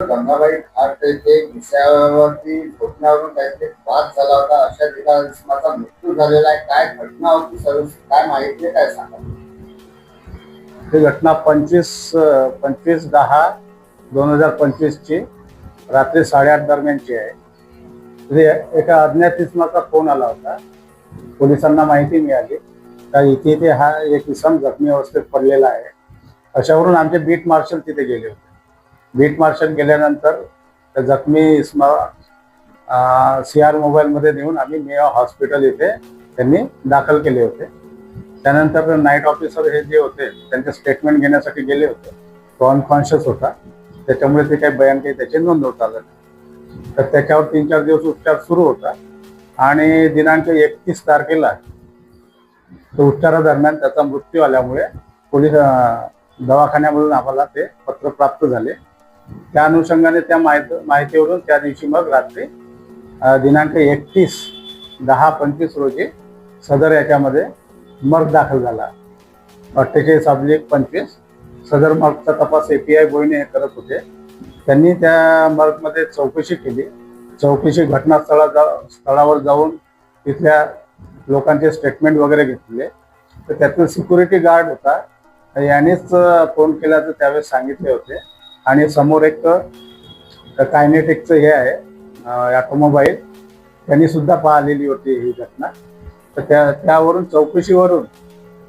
गंगाबाई घाट येथे विषयावरती घटनावरून काहीतरी वाद झाला होता अशा एका मृत्यू झालेला आहे. काय घटना होती सर्व काय माहिती आहे काय सांगा ही घटना पंचवीस पंचवीस दहा दोन हजार पंचवीसची रात्री साडेआठ दरम्यानची आहे. तिथे एका अज्ञात इसमाचा फोन आला होता. पोलिसांना माहिती मिळाली. का इथे इथे हा एक इसम जखमी अवस्थेत पडलेला आहे. अशावरून आमचे बीट मार्शल तिथे गेले होते. बीट मार्शल गेल्यानंतर त्या जखमी इसमा सी आर मोबाईलमध्ये नेऊन आम्ही मेवा हॉस्पिटल इथे त्यांनी दाखल केले होते. त्यानंतर नाईट ऑफिसर हे जे होते त्यांचे स्टेटमेंट घेण्यासाठी गेले होते. तो अनकॉन्शियस होता. त्याच्यामुळे ते काही बयान काही त्याचे नोंदवता आलं तर त्याच्यावर तीन चार दिवस उपचार सुरू होता. आणि दिनांक एकतीस तारखेला तो उपचारादरम्यान त्याचा मृत्यू आल्यामुळे पोलीस दवाखान्यामधून आम्हाला ते पत्र प्राप्त झाले. त्या अनुषंगाने त्या माहिती माहितीवरून त्या दिवशी मग रात्री दिनांक एकतीस दहा पंचवीस रोजी सदर याच्यामध्ये मर्ग दाखल झाला. अठ्ठेचाळीस अब्लिक पंचवीस सदर मर्गचा तपास ए पी आय बोईने हे करत होते. त्यांनी त्या मर्गमध्ये चौकशी केली. चौकशी घटनास्थळा जा स्थळावर जाऊन तिथल्या लोकांचे स्टेटमेंट वगैरे घेतले. तर त्यातील सिक्युरिटी गार्ड होता. यानेच फोन केल्याचं त्यावेळेस सांगितले होते. आणि समोर एक कायनेटिकचं हे आहे ऑटोमोबाईल. त्यांनी सुद्धा पाहिलेली होती ही घटना. तर त्या त्यावरून चौकशीवरून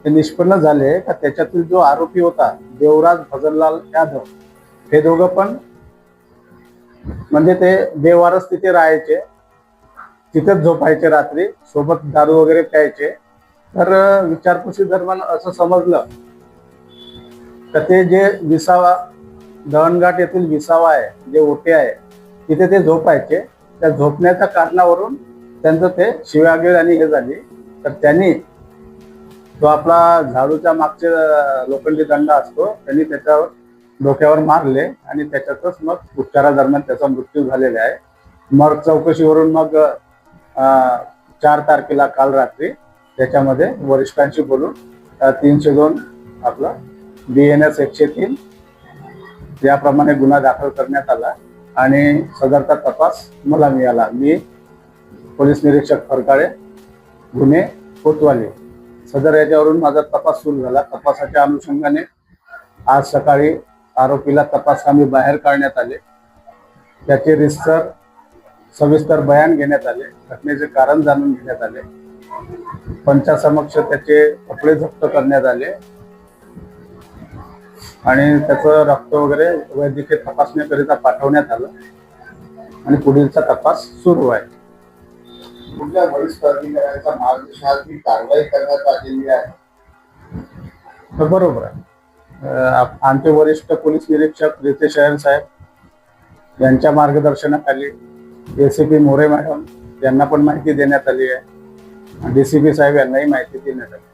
ते निष्पन्न झाले का त्याच्यातील जो आरोपी होता देवराज भजनलाल यादव हे दोघं पण म्हणजे ते बेवारस तिथे राहायचे. तिथेच झोपायचे रात्री सोबत दारू वगैरे प्यायचे. तर विचारपुशी दरम्यान असं समजलं तर ते जे विसावा दहणघाट येथील विसावा आहे जे ओटे आहे तिथे ते झोपायचे. त्या झोपण्याच्या कारणावरून त्यांचं ते शिवागीळ आणि हे झाली. तर त्यांनी तो आपला झाडूच्या मागचे लोखंडी दंड असतो त्यांनी त्याच्यावर डोक्यावर मारले आणि त्याच्यातच मग उपचारादरम्यान त्याचा मृत्यू झालेला आहे. मग चौकशीवरून मग चार तारखेला काल रात्री त्याच्यामध्ये वरिष्ठांशी बोलून तीनशे दोन आपला बी एन एस एकशे तीन याप्रमाणे गुन्हा दाखल करण्यात आला आणि सदरचा तपास मला मिळाला मी पोलीस निरीक्षक फरकाळे गुन्हे कोतवाली. सदर याच्यावरून माझा तपास सुरू झाला. तपासाच्या अनुषंगाने आज सकाळी आरोपीला तपासकामी बाहेर काढण्यात आले. त्याचे रिस्तर सविस्तर बयान घेण्यात आले. घटनेचे कारण जाणून घेण्यात आले. पंचासमक्ष त्याचे कपडे जप्त करण्यात आले. आणि त्याचं रक्त वगैरे वैद्यकीय तपासणीकरिता पाठवण्यात आलं आणि पुढीलचा तपास सुरू आहे. कुठल्या वरिष्ठ अधिकाऱ्यांच्या मार्गदर्शनाखाली कारवाई करण्यात आलेली आहे? तर बरोबर आहे. आमचे वरिष्ठ पोलीस निरीक्षक रितेश अय्यर साहेब यांच्या मार्गदर्शनाखाली एसीपी मोरे मॅडम यांना पण माहिती देण्यात आली आहे. डी सी पी साहेब यांनाही माहिती देण्यात आली